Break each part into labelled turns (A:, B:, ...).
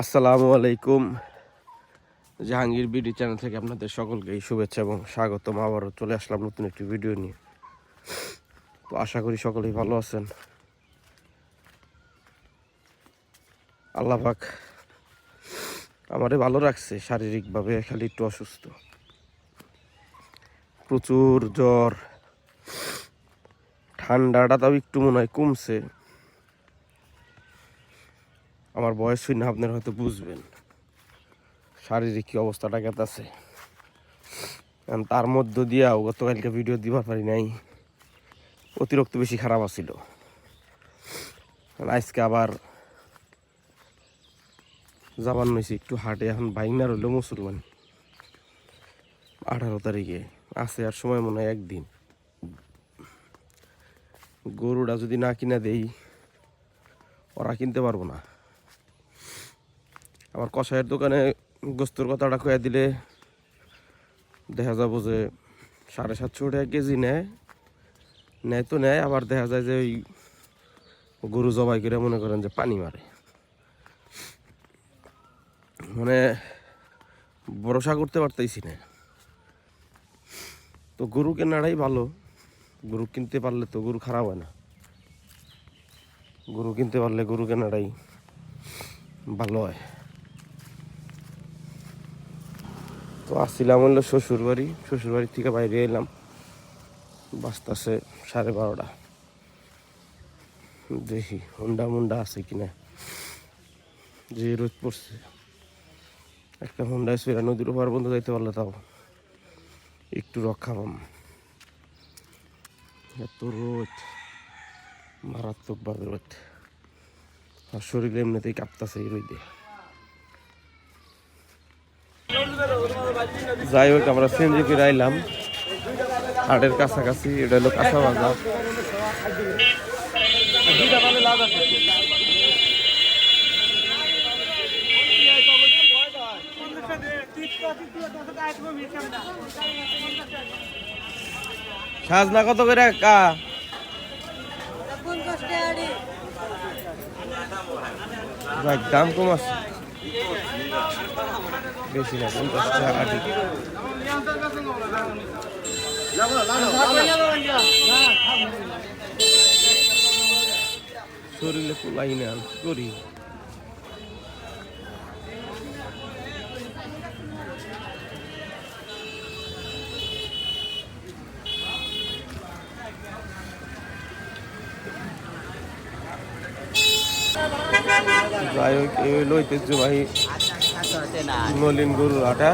A: আসসালামু আলাইকুম। Jahangir BD channel থেকে আপনাদের সকলকে শুভেচ্ছা এবং স্বাগতম। আবারও চলে আসলাম নতুন একটি ভিডিও নিয়ে। তো আশা করি সকলেই ভালো আছেন। আল্লাহ পাক আমারে ভালো রাখছে, শারীরিকভাবে খালি একটু অসুস্থ। প্রচুর জ্বর। ঠান্ডাটা তাও একটু মনে হয় কমছে। আমার বয়স শুনে আপনারা হয়তো বুঝবেন। শারীরিক কি অবস্থাটা কেতাছে তার মধ্য দিয়াও গতকালকে ভিডিও দিবার পারি নাই। অতিরিক্ত বেশি খারাপ আছিল। আজকে আবার যাবার নইছি একটু হাটে। এখন বাইক না রইল মুসলমান। আঠারো তারিখে। আছে আর সময় মনে হয় একদিন। গরুটা যদি না কিনা দেই, ওরা কিনতে পারব না। আমার কষায়ের দোকানে গোস্তর কথাটা কয়ে দিলে দেখা যাব যে সাড়ে সাতশো টাকা কেজি নেয়। নেয় তো নেয়, আবার দেখা যায় যে ওই গরু জবাই করে মনে করেন যে পানি মারে। মানে ভরসা করতে পারতেছি না। তো গরু কেনাটাই ভালো। গরু কিনতে পারলে তো গরু খারাপ হয় না। গরু কিনতে পারলে গরু কেনাটাই ভালো হয়। তো আসছিলাম হলো শ্বশুর বাড়ি শ্বশুর বাড়ি থেকে বাইরে এলাম। বাজতাছে সাড়ে বারোটা। দেখি হুন্ডা মুন্ডা আছে কিনা। যে রোদ পড়ছে। একটা হুন্ডা সেরা নদীর ওপার বন্ধ যাইতে পারলে তাও একটু রক্ষা পাম। এত রোদ। মারাত্মকভাবে রোদ। আর শরীর এমনিতেই কাঁপতাছে এই রোদে। যাই হোক, আমরা সিএনজি ফিরে আইলাম হাটের কাছাকাছি, এটা হলো কাঁচা বাজার। সাজনা কত করে, কা? দাম কম আছে। বেশি না, পঞ্চাশ টাকা আটি শরীরে কুলাই না কি করি? যাই হোক, এই হইল ঐতিহ্যবাহী নলিন গরুর আটা।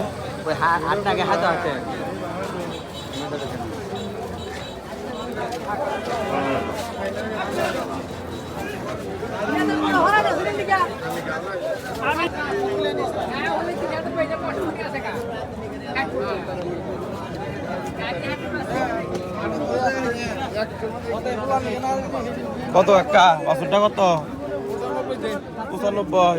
B: হাতটাকে হাতে হাতে
A: কত একা বাছুরটা কত? পঁচানব্বই।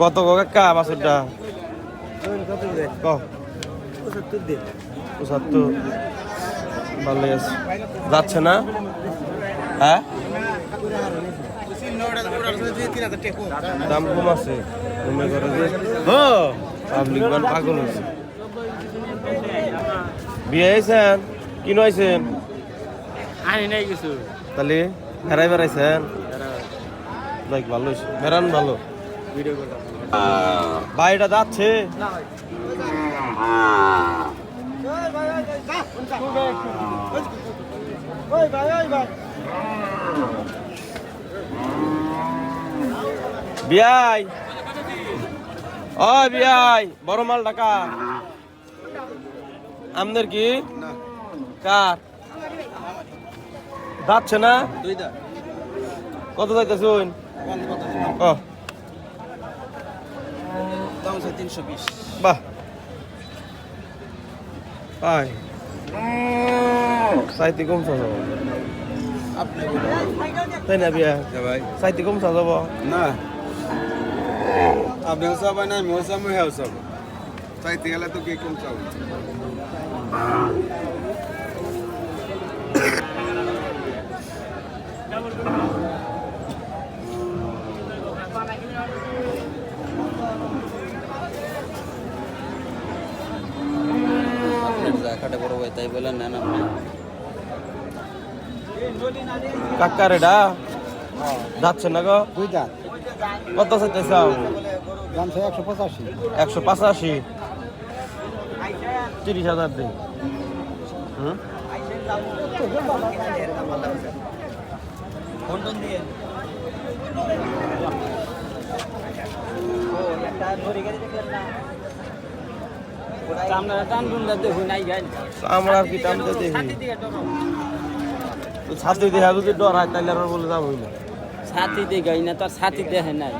A: কত কাকা বাছুরটা? পঁচাত্তর। ভালো আছে যাচ্ছে না? হ্যাঁ? দাম কম আছে। মনে করে যে পাবলিক মান পাগল হয়েছে। বিয়ে আইছেন কি নয়ছেন?
B: আনি নাই কিছু।
A: তাহলে বেড়াই বেড়াইছেন? ভালো হয়েছে। বেড়ান ভালো।
B: করলাম
A: বাড়িটা যাচ্ছে। বিয়াই ও বিয়াই বড় মাল টাকা আমাদের কি? কার? যাচ্ছে না? কত যাইতেছুন? ও
B: হচ্ছে তিনশো বিশ।
A: বাহ। আয়। সাইতে কম চাষ তাই না বিয়া?
B: ভাই।
A: সাইতে কম চাষ হব
B: না। আপনি সবাই নাই মৌসুম হয়ে সব চাইতে গেলে তো কে কম চাও
C: জায়গাটা বড় ভাই তাই বলেন নেন আপনি।
A: কাকা রেডা যাচ্ছে না গো?
B: দুই দাঁত
A: কত চাইতেছ
B: দাম সেই একশো পঁচাশি।
A: একশো পঁচাশি। তিরিশ হাজার দিন। হুম? আমরা আর কি টানতে দেখি? তো দেখা যদি ডর হয় তাহলে আর বলে যাবোই না।
C: ছাতি দেখাই না তার ছাতি দেখে নাই।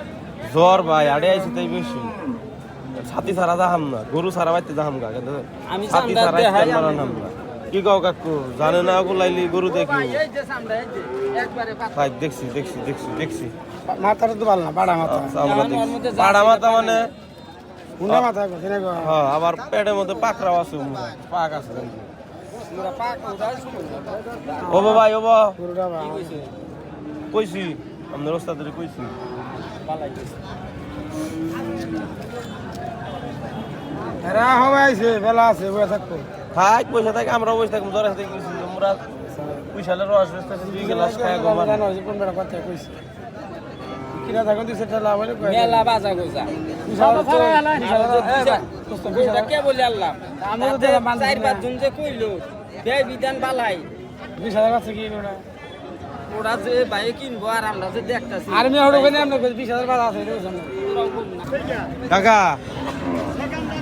A: জ্বর ভাই আড়ে আইছি তাই বেশি। ছাতি ছাড়া যাহাম না গরু ছাড়া বাইতে যাহাম গা
C: আমি
A: ছাতি ছাড়া নাম না। কি কও কাকু জানে না গুলাইলি গরু দেখি। ভাই দেখছি দেখছি দেখছি দেখছি।
B: মাথাটা তো ভালো না মাথা।
A: আচ্ছা। পাড়া মাথা মানে? হ্যাঁ আবার পেটের মধ্যে পাকড়াও আছে পাক আছে। ও বাবা ও
B: বা
A: কইছি? আপনার ওস্তাদের কইছি।
B: এরা হবে আইছে বেলা আছে বয়ে থাকব।
A: থাক পয়সা থাকে আমরা বসে থাকব সাথে কইছি আমরা পয়সালে রস বেচতেছি দুই গ্লাস খায় গো মানে
B: কোন বেড়া কথা কইছে। কিনা থাকো দিছে ঠেলা বলে কয়
C: মেলা বাজা গোজা। ওটা কে বলে আল্লাহ? চার
B: না।
C: পাঁচজন যে কইলো বে বিধান বালাই।
B: বিশ হাজার আছে কি ওটা
C: ওরা যে বাইরে কিনবো আর আমরা যে দেখতাছি।
B: আর মেয়ে হড়ো কেন? আমরা বিশ হাজার আছে
A: কাকা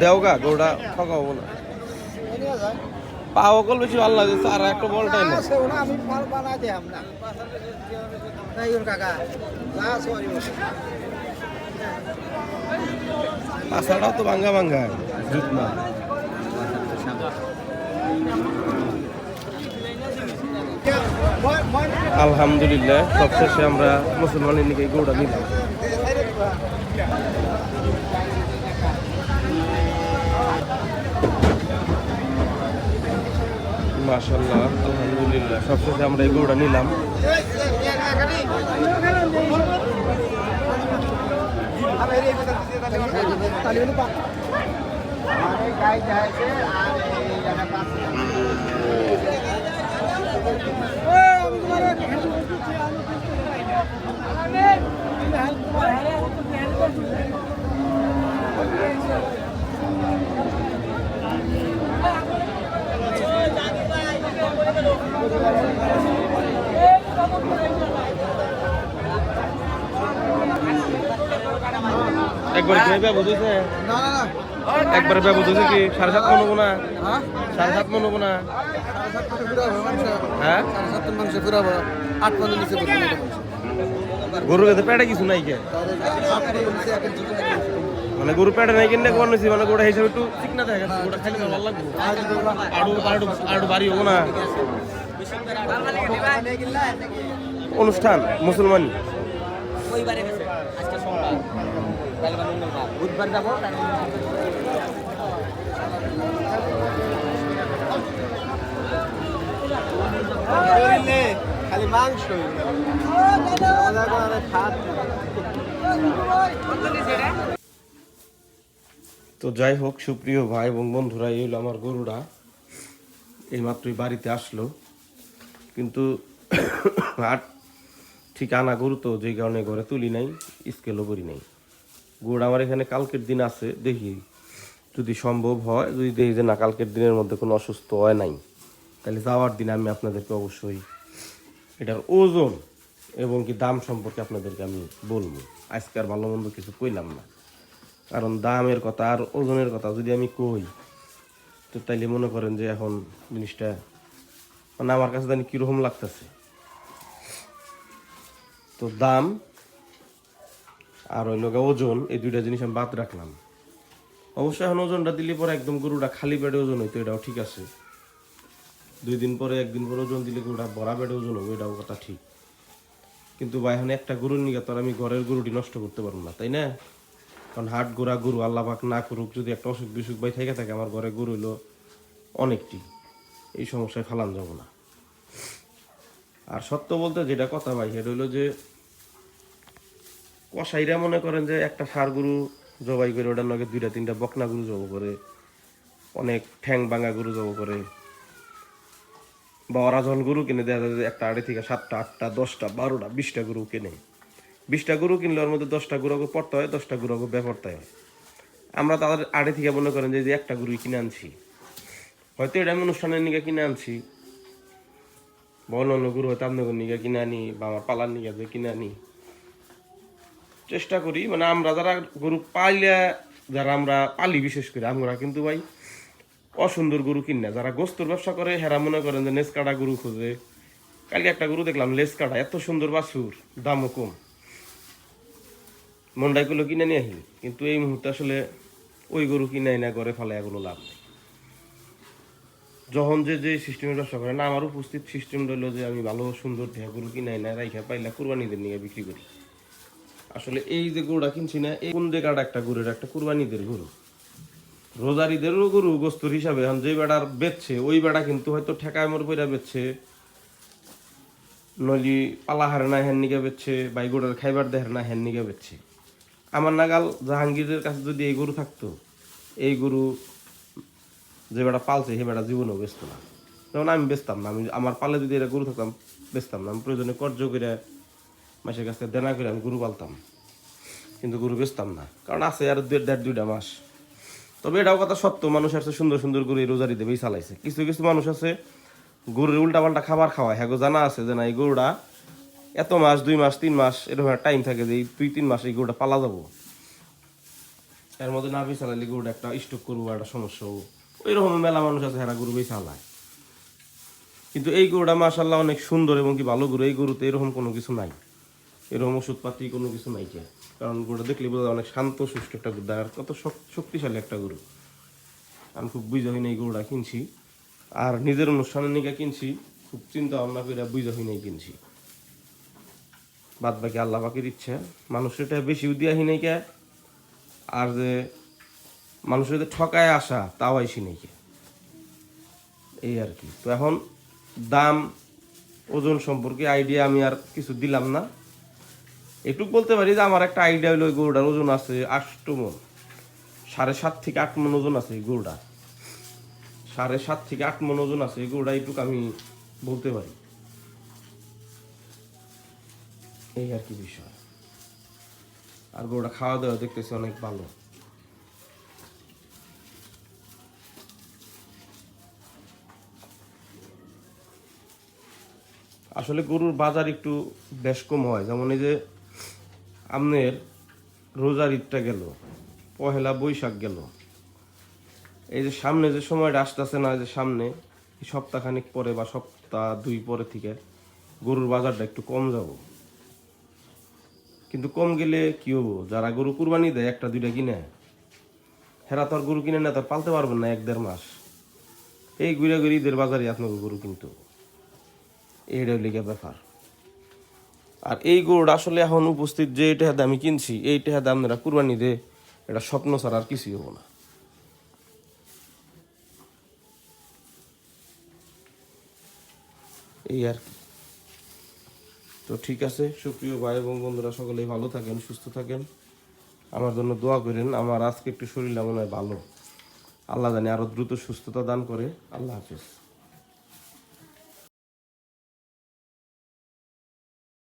A: দেওগা গৌড়া ঠকাবো না পাও কল বেশি ভালো লাগে আর একটা বলটাই না
B: আছে ওনা আমি মাল বানাই দিই আমরা। নাই ওর কাকা না সরি
A: পাশাটাও তো ভাঙ্গা ভাঙ্গা জুত না আলহামদুলিল্লাহ সবশেষে আমরা মুসলমানের নিকে গৌড়া নিলাম। মাশাল্লাহ আলহামদুলিল্লাহ। সবশেষে আমরা এই গৌড়া নিলাম। একবার ভেবে বুঝেছে?
B: না না? না
A: একবার ভেবে বুঝেছে কি সাড়ে সাত মন হব না
B: হ্যাঁ?
A: সাড়ে সাত মন না হ্যাঁ
B: আট পনেরো নিচে
A: গরু পেটে কিছু নাই কে? মানে গরু পেটে নাই কিনে কোন নিছি মানে গোটা হিসাবে একটু চিকনা দেখা গেছে গোটা খাইলে ভালো লাগবে। আড়ু আড়ু আড়ু বাড়ি হব না। অনুষ্ঠান, মুসলমানি।
B: মাংস।
A: তো যাই হোক, সুপ্রিয় ভাই এবং বন্ধুরা, এই হলো আমার গরুরা। এই মাত্রই বাড়িতে আসলো। কিন্তু আর ঠিক আনা গরু তো যে কারণে ঘরে তুলি নাই স্কেলও করি নাই। গরুটা আমার এখানে কালকের দিন আছে, দেখি যদি সম্ভব হয়, যদি দেখি যে না, কালকের দিনের মধ্যে কোনো অসুস্থ হয় নাই, তাহলে যাওয়ার দিন আমি আপনাদেরকে অবশ্যই এটার ওজন এবং কি দাম সম্পর্কে আপনাদেরকে আমি বলব। আজকে আর ভালো মন্দ কিছু কইলাম না। কারণ দামের কথা আর ওজনের কথা যদি আমি কই, তো তাইলে মনে করেন যে এখন জিনিসটা মানে আমার কাছে জানি কীরকম লাগতেছে। তো দাম আর ওই লোক ওজন, এই দুইটা জিনিস আমি বাদ রাখলাম। অবশ্যই এখন ওজনটা দিলে পরে একদম গরুটা খালি পেটে ওজন হইতো, এটাও ঠিক আছে। দুই দিন পরে, একদিন পরে ওজন দিলে গরুটা বড়া পেটে ওজন হবে, এটাও কথা ঠিক। কিন্তু ভাই, এখন একটা গরুর নিয়ে তো আমি ঘরের গরুটি নষ্ট করতে পারব না, তাই না? কারণ হাট গোড়া গরু আল্লাহ পাক না করুক, যদি একটা অসুখ বিসুখ ভাই থেকে, থাকে, আমার ঘরে গরু হলো অনেকটি। এই সমস্যায় ফালান যাব না। আর সত্য বলতে যেটা কথা ভাই, সেটা হইল যে, কসাইরা মনে করেন যে একটা সার গরু জবাই করে, ওটার লগে দুইটা, তিনটা বকনা গরু জব করে, অনেক ঠ্যাং ভাঙা গরু জব করে, বা যখন গরু কিনে দেওয়া যায় একটা আড়ে থেকে সাতটা, আটটা, দশটা, বারোটা, বিশটা গরু কিনে। বিশটা গরু কিনলে ওর মধ্যে দশটা গরুকে পড়তে হয়, দশটা গরুকে বেপরতে হয়। আমরা তাদের আড়ে থেকে মনে করেন যে একটা গরু কিনে আনছি। হয়তো এটা আমি অনুষ্ঠানের নিকে কিনে আনছি, বা অন্য গরু হয়তো আপনাদের নিকে কিনে আনি, বা আমার পালার নিকে যে কিনে আনি। চেষ্টা করি মানে আমরা যারা গরু পাইলে, যারা আমরা পালি বিশেষ করে, আমরা কিন্তু ভাই অসুন্দর গরু কিনা যারা গোস্তর ব্যবসা করে, হেরা মনে করেন যে লেস কাটা গরু খোঁজে। কালকে একটা গরু দেখলাম লেস কাটা, এত সুন্দর বাছুর, দামও কম। মন্ডাই করল কিনে নিয়ে আহিল কিন্তু এই মুহূর্তে আসলে ওই গরু কিনে না করে ফেলে কোনো লাভ নেই। যখন যে যে সিস্টেমের ব্যবসা করে, না, আমার উপস্থিত সিস্টেম রইল যে আমি ভালো, সুন্দর দেহ গরু কিনাই না, রাইখা পাইলা কুরবানিদের নিয়ে বিক্রি করি। আসলে এই যে গরুটা কিনছি না, এই কোন জায়গাটা একটা গরুর একটা কুরবানিদের গরু? রোজারিদেরও গরু গোস্তর হিসাবে, এখন যে বেড়ার বেচছে, ওই বেড়া কিন্তু হয়তো ঠেকায় মোর বইরা বেচছে। নলি পালা হারে না হ্যান নিকে বেচছে বা এই গরুর খাইবার দেহের না হ্যান নিকে বেচছে। আমার নাগাল জাহাঙ্গীরের কাছে যদি এই গরু থাকতো, এই গরু যে বেটা পালছে, সে বেটা জীবনেও বেচতো না। যেমন আমি বেচতাম না, আমি আমার পালে যদি এটা গরু থাকতাম বেচতাম না। আমি প্রয়োজনে কর্য করে মাসের কাছ থেকে দেনা করে আমি গরু পালতাম। কিন্তু গরু বেচতাম না। কারণ আছে আর দেড় দেড়, দুইটা মাস। তবে এটাও কথা সত্য, মানুষ আছে সুন্দর সুন্দর গরু এই রোজারি দেবেই চালাইছে কিছু কিছু মানুষ আছে গরুর উল্টা পাল্টা খাবার খাওয়ায়। হ্যাঁ জানা আছে যে না, এই গরুটা এত মাস, দুই মাস, তিন মাস, এরকম একটা টাইম থাকে যে এই দুই, তিন মাস এই গরুটা পালা যাব। এর মধ্যে না বেশ চালাইলে গরুটা একটা স্টক করব, একটা সমস্যা হব। ওই রকম মেলা মানুষ আছে হ্যাঁ গরু বেশ চালায় কিন্তু এই গরুটা মাসাল্লাহ অনেক সুন্দর এবং কি ভালো গরু। এই গরুতে এরকম কোনো কিছু নাই। এরকম ওষুধপাতি কোনো কিছু নাই কে কারণ গরুটা দেখলে বোঝা অনেক শান্ত সুষ্ঠ একটা গরু। আর কত শক্তিশালী একটা গরু। আমি খুব বুঝা হই এই গরুটা কিনছি। আর নিজের অনুষ্ঠানের নিকা কিনছি। খুব চিন্তা ভাবনা করে বুঝা হই নাই কিনছি। বাদ বাকি আল্লাহ পাখির ইচ্ছা। মানুষ এটা বেশি উদিয়াহি নাই কে? আর যে মানুষের ঠকায় আসা, তাও আইসি নাই কে? এই আর কি। তো এখন দাম, ওজন সম্পর্কে আইডিয়া আমি আর কিছু দিলাম না। এটুক বলতে পারি যে আমার একটা আইডিয়া হলো গরুটার ওজন আছে আষ্ট মন। সাড়ে সাত থেকে আট মন ওজন আছে গরুটা সাড়ে সাত থেকে আট মন ওজন আছে গরুটা এইটুক আমি বলতে পারি। এই আর কি বিষয়। আর গরুটা খাওয়া দাওয়া দেখতেছি অনেক ভালো। আসলে গরুর বাজার একটু বেশ কম হয়। যেমন এই যে আপনার রোজার ঈদটা গেল, পহেলা বৈশাখ গেল। এই যে সামনে যে সময়টা আসতেছে না যে সামনে সপ্তাহখানিক পরে বা সপ্তাহ দুই পরে থেকে গরুর বাজারটা একটু কম যাব। কিন্তু কম গেলে কি হব? যারা গরু কুরবানি দেয়, একটা, দুইটা কিনে। হেরা তো আর গরু কিনে না তার পালতে পারবেন না এক দেড় মাস। এই ঘুরে ঘুরে ঈদের বাজারে আপনার গরু কিন্তু এইটা লিগে ব্যাপার। আর এই গরুটা আসলে এখন উপস্থিত যে এটা আমি কিনছি এইটা হাতে আপনারা কুরবানি দে, এটা স্বপ্ন ছাড়া আর কিছুই হব না। এই আর কি। তো ঠিক আছে, সুপ্রিয় ভাই এবং বন্ধুরা, সকলেই ভালো থাকেন, সুস্থ থাকেন। আমার জন্য দোয়া করেন, আমার আজকে একটু শরীর মনে হয় ভালো। আল্লাহ জানি আরও দ্রুত সুস্থতা দান করে। আল্লাহ হাফিজ।